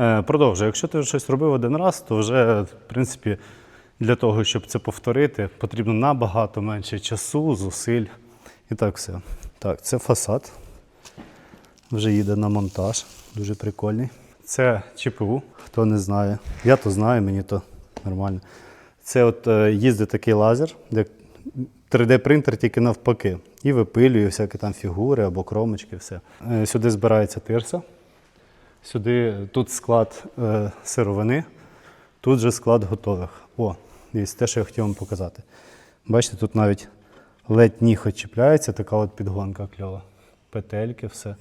Е, Продовжую. Якщо ти щось робив один раз, то вже, в принципі, для того, щоб це повторити, потрібно набагато менше часу, зусиль і так все. Так, це фасад. Вже їде на монтаж. Дуже прикольний. Це ЧПУ, хто не знає. Я то знаю, мені то нормально. Це от е, їздить такий лазер, де 3D-принтер тільки навпаки. І випилює всякі там фігури або кромочки, все. Е, Сюди збирається тирса. Сюди тут склад е, сировини, тут же склад готових. О, дивіться, те, що я хотів вам показати. Бачите, тут навіть ледь ніхоть чіпляється, така от підгонка кльова. Петельки, все,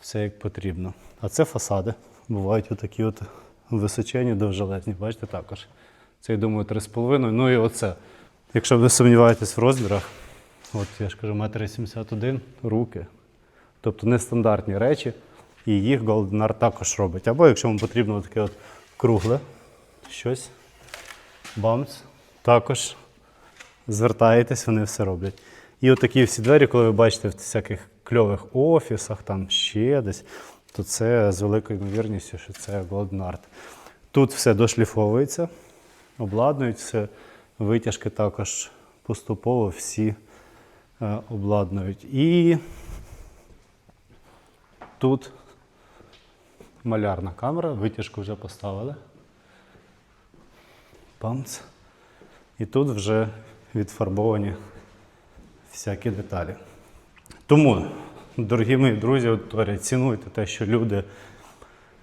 все як потрібно. А це фасади. Бувають отакі от височені, довжелезні. Бачите, також. Це, я думаю, 3,5. Ну і оце. Якщо ви сумніваєтесь в розмірах, от я ж кажу, 1,71 м, руки. Тобто нестандартні речі, і їх Art також робить. Або якщо вам потрібно таке от кругле щось, бамц, також звертаєтесь, вони все роблять. І от всі двері, коли ви бачите в всяких кльових офісах, там ще десь, то це з великою ймовірністю, що це Art. Тут все дошліфовується, обладнують все, витяжки також поступово всі е, обладнують. І Тут малярна камера, витяжку вже поставили. Памц. І тут вже відфарбовані всякі деталі. Тому, дорогі мої друзі, цінуйте те, що люди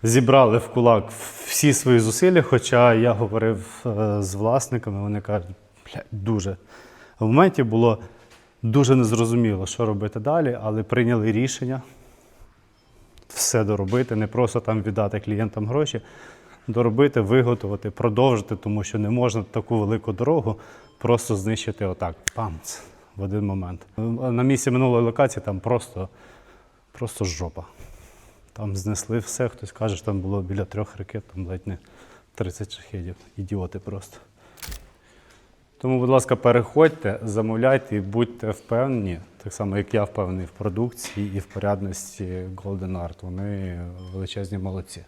зібрали в кулак всі свої зусилля, хоча я говорив е, з власниками, вони кажуть, «Бля, дуже. В моменті було дуже незрозуміло, що робити далі, але прийняли рішення все доробити, не просто там віддати клієнтам гроші, доробити, виготовити, продовжити, тому що не можна таку велику дорогу просто знищити отак, памц, в один момент. На місці минулої локації там просто, просто жопа. Там знесли все, хтось каже, що там було біля трьох ракет, там ледь не 30 шахедів. Ідіоти просто. Тому, будь ласка, переходьте, замовляйте і будьте впевнені, так само як я впевнений в продукції і в порядності Golden Art. Вони величезні молодці.